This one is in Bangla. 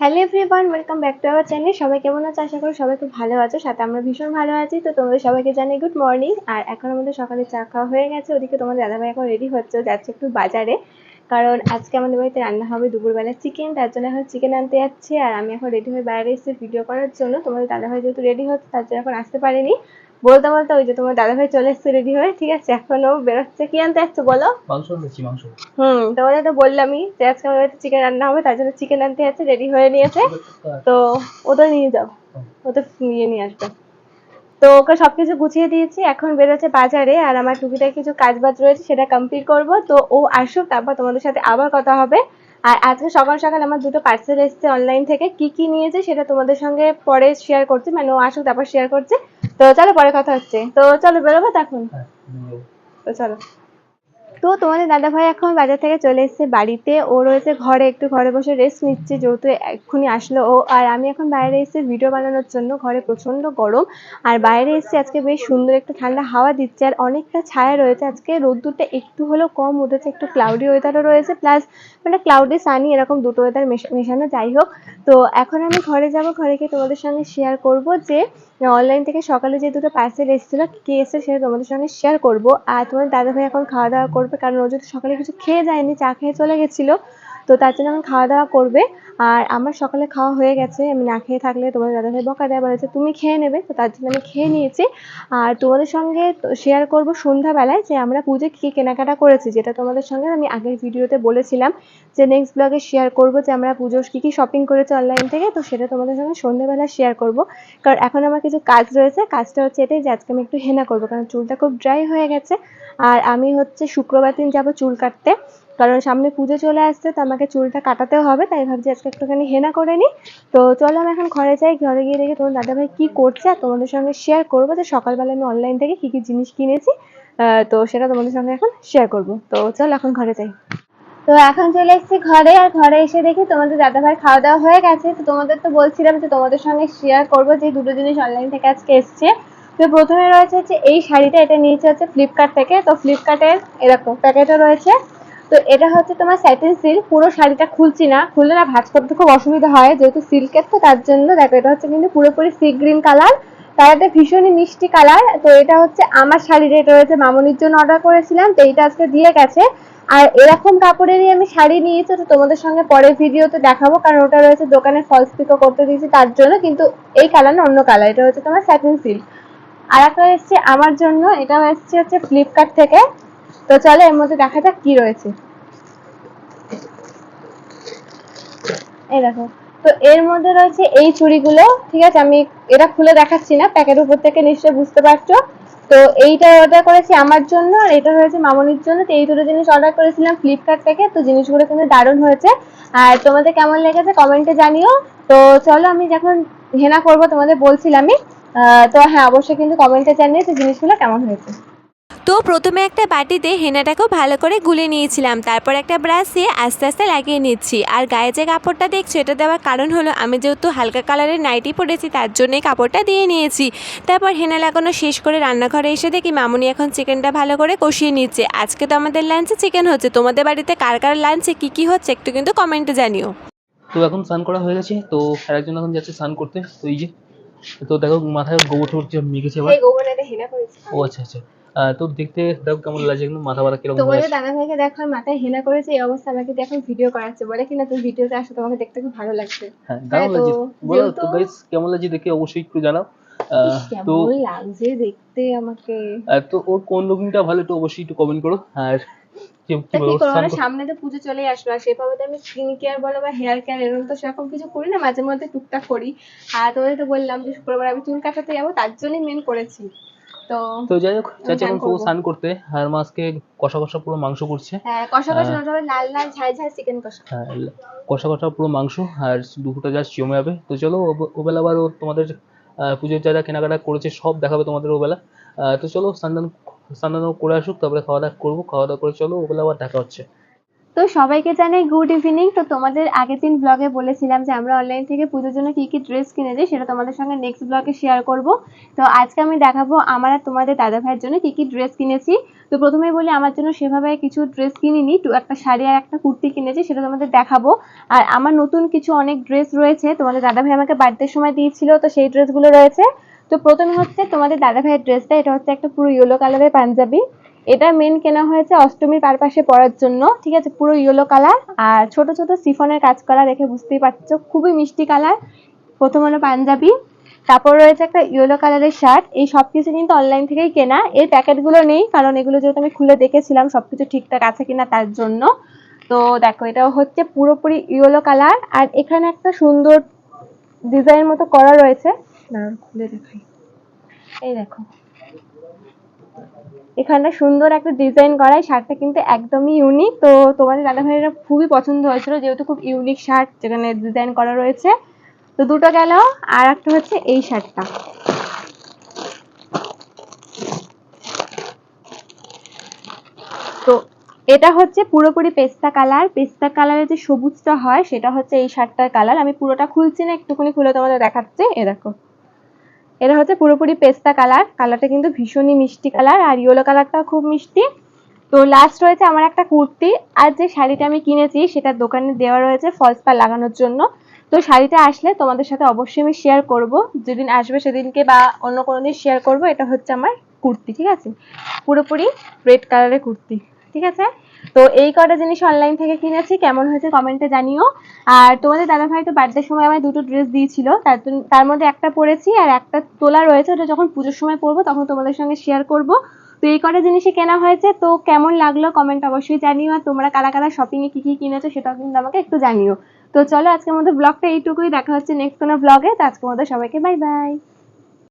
Hello everyone welcome back to our channel সবাই কেমন আছে? আশা করি সবাই খুব ভালো আছো। সাথে আমরা ভীষণ ভালো আছি। তো তোমাদের সবাইকে জানাই গুড মর্নিং আর এখন আমাদের সকালে চা খাওয়া হয়ে গেছে। ওদিকে তোমাদের দাদাভাই এখন রেডি হচ্ছে, যাচ্ছে একটু বাজারে। কারণ আজকে আমাদের বাড়িতে রান্না হবে দুপুরবেলা চিকেন তার জন্য এখন চিকেন আনতে যাচ্ছে। আর আমি এখন রেডি হয়ে বাইরে এসেছি ভিডিও করার জন্য। তোমাদের দাদাভাই যেহেতু রেডি হচ্ছে, তার জন্য এখন আসতে পারিনি। বলতে বলতে ওই যে তোমার দাদাভাই চলে এসছে রেডি হয়ে ঠিক আছে? এখনও বেরোচ্ছে। কি আনতে যাচ্ছে বলো? মাংস আনতেছি মাংস। হুম তোমাদের তো বললামই যে আজকে আমাদের বাড়িতে চিকেন রান্না হবে তার জন্য চিকেন আনতে যাচ্ছে রেডি হয়ে নিয়েছে। তো ওটা নিয়ে যাও ওটা নিয়ে নিয়ে আসবে। তো ওকে সবকিছু গুছিয়ে দিয়েছি এখন বেরোচ্ছে বাজারে আর আমার টুকিটাকি কিছু কাজ বাজ রয়েছে সেটা কমপ্লিট করব। তো ও আসুক তারপর তোমাদের সাথে আবার কথা হবে। আর আজকে সকাল সকাল আমার দুটো পার্সেল এসছে অনলাইন থেকে। কি কি নিয়েছে সেটা তোমাদের সঙ্গে পরে শেয়ার করছি। মানে ও আসুক তারপর শেয়ার করছে। তো চলো পরে কথা হচ্ছে। তো চলো বেরোবো তখন? এখন তো চলো। তো তোমাদের দাদা ভাই এখন বাজার থেকে চলে এসেছে বাড়িতে। ও রয়েছে ঘরে, একটু ঘরে বসে রেস্ট নিচ্ছে, যেহেতু এক্ষুনি আসলো ও। আর আমি এখন বাইরে এসে ভিডিও বানানোর জন্য ঘরে প্রচণ্ড গরম। আর বাইরে এসেছি আজকে বেশ সুন্দর একটু ঠান্ডা হাওয়া দিচ্ছে। আর অনেকটা ছায়া রয়েছে। আজকে রোদ্দুরটা একটু হলেও কম উঠেছে, একটু ক্লাউডি ওয়েদারও রয়েছে। প্লাস মানে ক্লাউডি সানি এরকম দুটো ওয়েদার মেশানো যাই হোক। তো এখন আমি ঘরে যাব, ঘরে গিয়ে তোমাদের সঙ্গে শেয়ার করব যে অনলাইন থেকে সকালে যে দুটো পার্সেল এসেছিল, কি এসেছে সেটা তোমাদের সঙ্গে শেয়ার করব। আর তোমার দাদাভাই এখন খাওয়া দাওয়া করবে, কারণ ও যদি সকালে কিছু খেয়ে যায়নি, চা খেয়ে চলে গেছিল, তো তার জন্য এখন খাওয়া দাওয়া করবে। আর আমার সকালে খাওয়া হয়ে গেছে, আমি না খেয়ে থাকলে তোমাদের দাদাভাই বকা দেয় বলেছে তুমি খেয়ে নেবে, তো তার জন্য আমি খেয়ে নিয়েছি। আর তোমাদের সঙ্গে শেয়ার করব সন্ধ্যাবেলায় যে আমরা পুজো কী কেনাকাটা করেছি, যেটা তোমাদের সঙ্গে আমি আগের ভিডিওতে বলেছিলাম। যে নেক্সট ব্লগে শেয়ার করব যে আমরা পুজোর কী কী শপিং করেছি অনলাইন থেকে, তো সেটা তোমাদের সঙ্গে সন্ধ্যেবেলা শেয়ার করব। কারণ এখন আমার কিছু কাজ রয়েছে, কাজটা হচ্ছে এটাই যে আজকে আমি একটু হেনা করব, কারণ চুলটা খুব ড্রাই হয়ে গেছে আর আমি হচ্ছে শুক্রবার দিন যাব চুল কাটতে। কারণ সামনে পুজো চলে আসছে, তো আমাকে চুলটা কাটাতেও হবে, তাই ভাবছি আজকে একটুখানি হেনা করে নিই। তো চলো আমি এখন ঘরে যাই, ঘরে গিয়ে দেখি তোমার দাদাভাই কী করছে আর তোমাদের সঙ্গে শেয়ার করব। যে সকালবেলা আমি অনলাইন থেকে কী কী জিনিস কিনেছি তো সেটা তোমাদের সঙ্গে এখন শেয়ার করব। তো চলো এখন ঘরে যাই। তো এখন চলে এসেছি ঘরে, আর ঘরে এসে দেখি তোমাদের দাদাভাই খাওয়া দাওয়া হয়ে গেছে। তো তোমাদের তো বলছিলাম যে তোমাদের সঙ্গে শেয়ার করব যে দুটো জিনিস অনলাইন থেকে আজকে এসছে। তো প্রথমে রয়েছে হচ্ছে এই শাড়িটা এটা নিয়েছে হচ্ছে ফ্লিপকার্ট থেকে। তো ফ্লিপকার্টের এরকম প্যাকেটও রয়েছে। তো এটা হচ্ছে তোমার স্যাটিন সিল্ক পুরো শাড়িটা খুলছি না। খুললে না ভাজ করতে খুব অসুবিধা হয়। যেহেতু সিল্কের তো তার জন্য দেখো, এটা হচ্ছে কিন্তু পুরোপুরি সি গ্রিন কালার তার একটা ভীষণই মিষ্টি কালার তো এটা হচ্ছে আমার শাড়ির এটা রয়েছে। মামনির জন্য অর্ডার করেছিলাম। তো এইটা আজকে দিয়ে গেছে। আর এরকম কাপড়েরই আমি শাড়ি নিয়েছি। তো তোমাদের সঙ্গে পরের ভিডিওতে দেখাবো। কারণ ওটা রয়েছে দোকানে ফলস পিকও করতে দিয়েছি তার জন্য। কিন্তু এই কালার না, অন্য কালার এটা হচ্ছে তোমার স্যাটিন সিল্ক আর একটা এসছে আমার জন্য, এটাও এসছে হচ্ছে ফ্লিপকার্ট থেকে। তো চলো এর মধ্যে দেখা যাক কি রয়েছে। এই দেখো। তো এর মধ্যে রয়েছে এই চুড়িগুলো, ঠিক আছে? আমি এটা খুলে দেখাচ্ছি না প্যাকেট উপর থেকে নিশ্চয়ই বুঝতে পারছ। তো এইটা অর্ডার করেছি আমার জন্য, আর এটা হয়েছে মামনির জন্য। তো এই দুটো জিনিস অর্ডার করেছিলাম ফ্লিপকার্ট থেকে। তো জিনিসগুলো কিন্তু দারুণ হয়েছে। আর তোমাদের কেমন লেগেছে কমেন্টে জানিও। তো চলো আমি যখন হেনা করব, তোমাদের বলছিলামই। তো হ্যাঁ অবশ্যই কিন্তু কমেন্টে জানিয়ে যে জিনিসগুলো কেমন হয়েছে। তো প্রথমে একটা বাটিতে হেনাটাকেও ভালো করে গুলে নিয়েছিলাম তারপর একটা ব্রাশ দিয়ে আস্তে আস্তে লাগিয়ে নিচ্ছি। আর গায়ে যে কাপড়টা দেখছ এটা দেওয়ার কারণ হলো আমি যেহেতু হালকা কালারের নাইটি পরেছি তার জন্যই কাপড়টা দিয়ে নিয়েছি। তারপর হেনা লাগানো শেষ করে রান্নাঘরে এসে দেখি মামুনি এখন চিকেনটা ভালো করে কষিয়ে নিচ্ছে। আজকে তো আমাদের লাঞ্চে চিকেন হচ্ছে তোমাদের বাড়িতে কার কার লাঞ্চে কী কী হচ্ছে একটু কিন্তু কমেন্টে জানিও। তো এখন স্নান করা হয়ে গেছে তো আরেকজন এখন যাচ্ছে স্নান করতে তো এই যে তো দেখো মাথায় গোবর টোবর যে মেখেছে আবার হেনা করেছি। ও আচ্ছা আচ্ছা। তো দেখতে দেখো কেমন লাগছে একদম মাথা বাড়া কীরকম হয়ে তোমাদের দাদা ভাইকে দেখো মাথায় হেনা করেছে এই অবস্থা আমাকে এখন ভিডিও করাচ্ছে। বলে কিনা তুমি ভিডিওতে আসো তোমাকে দেখতে খুব ভালো লাগছে। হ্যাঁ দারুণ তো লাগছে। বলো তো গাইস কেমন লাগছে দেখে অবশ্যই একটু জানাও। তো লাগছে দেখতে আমাকে। তো ওর কোন লুকিংটা ভালো একটু অবশ্যই একটু কমেন্ট করো। আর সামনে তো পুজো চলে আসলো আর সেভাবে তো আমি স্কিন কেয়ার বলো বা হেয়ার কেয়ার এরকম তো সেরকম কিছু করি না মাঝে মধ্যে টুকটাক করি। আর তোমাদের তো বললাম যে শুক্রবার আমি চুল কাটাতে যাব তার জন্যই মেন করেছি। তো তো যাই হোক চাচি এখন করব। স্নান করতে আর মাছকে কষা কষা পুরো মাংস করছে। হ্যাঁ কষা কষা হ্যাঁ। হবে লাল লাল ঝাল ঝাল চিকেন কষা। হ্যাঁ কষা কষা পুরো মাংস আর দুপুরটা জাস্ট জমে যাবে। তো চলো ও- ওবেলা আবার ও তোমাদের পুজোর যা যা কেনাকাটা করেছে সব দেখাবে তোমাদের ওবেলা। তো চলো স্নান স্নান করে আসুক, তারপরে খাওয়া দাওয়া করব খাওয়া দাওয়া করে চলো ওবেলা আবার দেখা হচ্ছে। তো সবাইকে জানাই গুড ইভিনিং তো তোমাদের আগের দিন ব্লগে বলেছিলাম যে আমরা অনলাইন থেকে পুজোর জন্য কি কি ড্রেস কিনেছি, সেটা তোমাদের সঙ্গে নেক্সট ব্লগে শেয়ার করব। তো আজকে আমি দেখাবো আমার আর তোমাদের দাদা ভাইয়ের জন্য কি কি ড্রেস কিনেছি। তো প্রথমেই বলি, আমার জন্য সেভাবে কিছু ড্রেস কিনিনি তো একটা শাড়ি আর একটা কুর্তি কিনেছি, সেটা তোমাদের দেখাবো। আর আমার নতুন কিছু অনেক ড্রেস রয়েছে, তোমাদের দাদা ভাই আমাকে বার্থডের সময় দিয়েছিল, তো সেই ড্রেসগুলো রয়েছে। তো প্রথমে হচ্ছে তোমাদের দাদা ভাইয়ের ড্রেসটা এটা হচ্ছে একটা পুরো ইয়েলো কালারের পাঞ্জাবি। এটা মেন কেনা হয়েছে অষ্টমীর পারপাসে পরার জন্য, ঠিক আছে? পুরো ইয়েলো কালার আর ছোট ছোট সিফনের কাজ করা দেখে বুঝতেই পারছ, খুবই মিষ্টি কালার প্রথম হলো পাঞ্জাবি, তারপর রয়েছে একটা ইয়েলো কালারের শার্ট এই সব কিছু কিন্তু অনলাইন থেকেই কেনা। এর প্যাকেটগুলো নেই, কারণ এগুলো যেহেতু আমি খুলে দেখেছিলাম সব কিছু ঠিকঠাক আছে কিনা তার জন্য। তো দেখো এটা হচ্ছে পুরোপুরি ইয়েলো কালার আর এখানে একটা সুন্দর ডিজাইন মতো করা রয়েছে। দাঁড়াও খুলে দেখাই। এই দেখো। এখানে সুন্দর একটা ডিজাইন করা শার্টটা কিন্তু একদমই ইউনিক তো তোমাদের দাদা ভাইয়েরা খুবই পছন্দ হয়েছিল, যেহেতু খুব ইউনিক শার্ট যেখানে ডিজাইন করা রয়েছে। তো দুটো গেল, আর একটা হচ্ছে এই শার্টটা। তো এটা হচ্ছে পুরোপুরি পেস্তা কালার। পেস্তা কালারের যে সবুজটা হয়, সেটা হচ্ছে এই শার্টটার কালার। আমি পুরোটা খুলছি না, একটুখানি খুলে তোমাদের দেখাচ্ছে। এ দেখো। এটা হচ্ছে পুরোপুরি পেস্তা কালার। কালারটা কিন্তু ভীষণই মিষ্টি কালার আর ইয়েলো কালারটা খুব মিষ্টি। তো লাস্ট রয়েছে আমার একটা কুর্তি আর যে শাড়িটা আমি কিনেছি সেটা দোকানে দেওয়া রয়েছে ফলস পার লাগানোর জন্য। তো শাড়িটা আসলে তোমাদের সাথে অবশ্যই আমি শেয়ার করব। যেদিন আসবে সেদিনকে বা অন্য কোনো দিন শেয়ার করব। এটা হচ্ছে আমার কুর্তি, ঠিক আছে? পুরোপুরি রেড কালারের কুর্তি। ঠিক আছে? তো এই কটা জিনিস অনলাইন থেকে কিনেছি, কেমন হয়েছে কমেন্টে জানিও। আর তোমাদের দাদা ভাই তো বার্থডের সময় আমায় দুটো ড্রেস দিয়েছিল, তার তার মধ্যে একটা পরেছি আর একটা তোলা রয়েছে, ওটা যখন পুজোর সময় পরবো তখন তোমাদের সঙ্গে শেয়ার করব। তো এই কটা জিনিসই কেনা হয়েছে, তো কেমন লাগল কমেন্ট অবশ্যই জানিও, আর তোমরা কারা কারা শপিং এ কি কি কিনেছো সেটাও কিন্তু আমাকে একটু জানিও। তো চলো আজকের মধ্যে ব্লগটা এইটুকুই, দেখা হচ্ছে নেক্সট কোনো ব্লগে তো আজকের মধ্যে সবাইকে বাই বাই